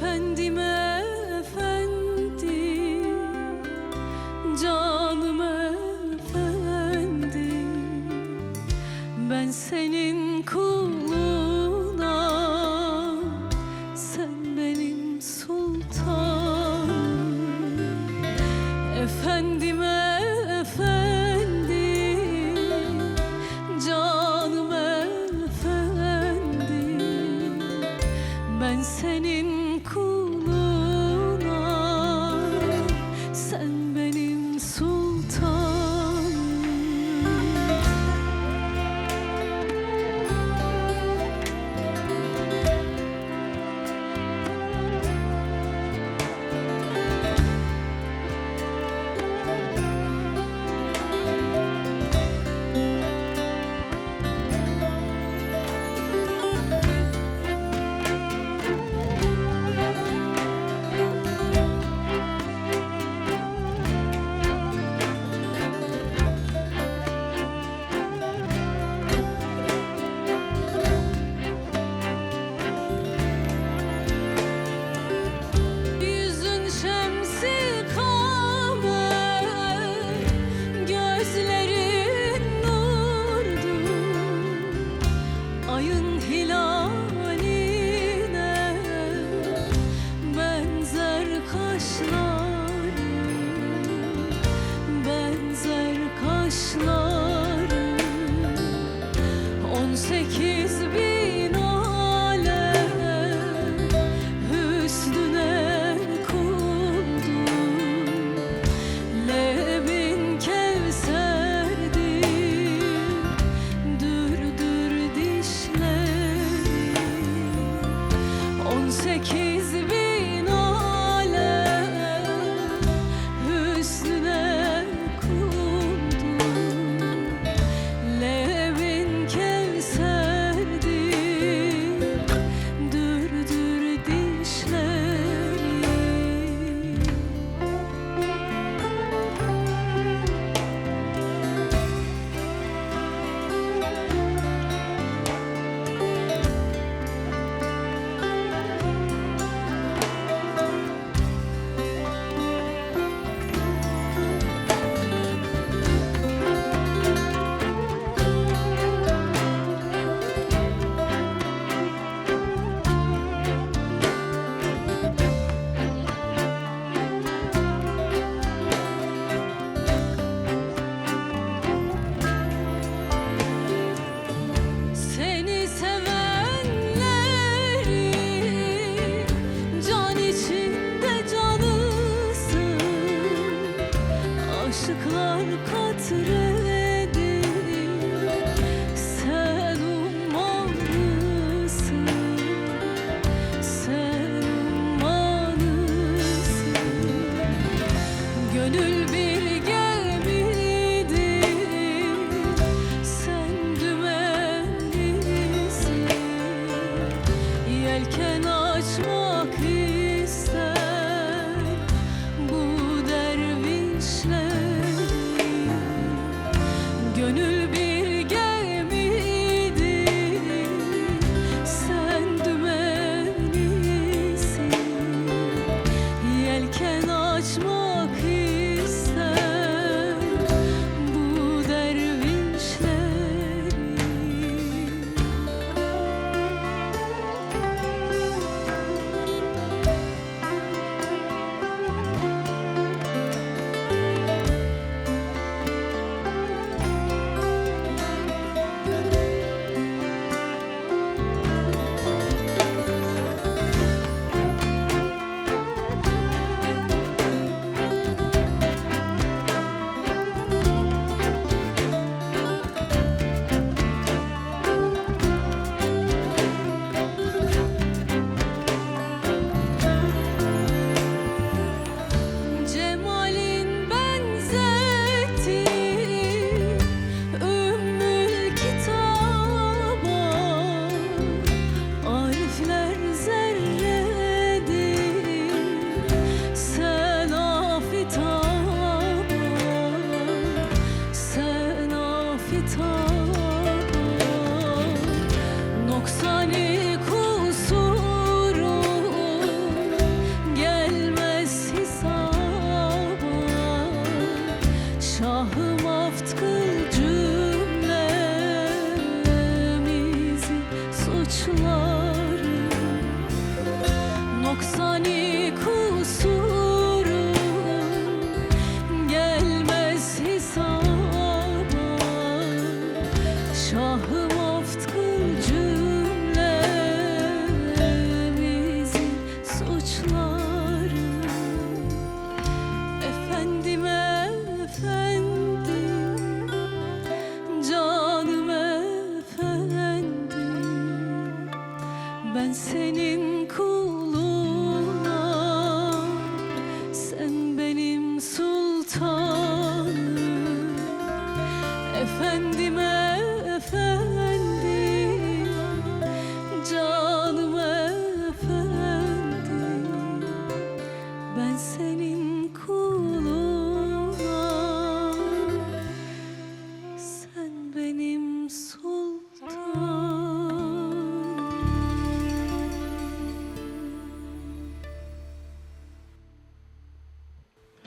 Efendim efendi Canım efendi Ben senin kulun. beni Sense senin kuluna. Sen benim sultanım. Efendim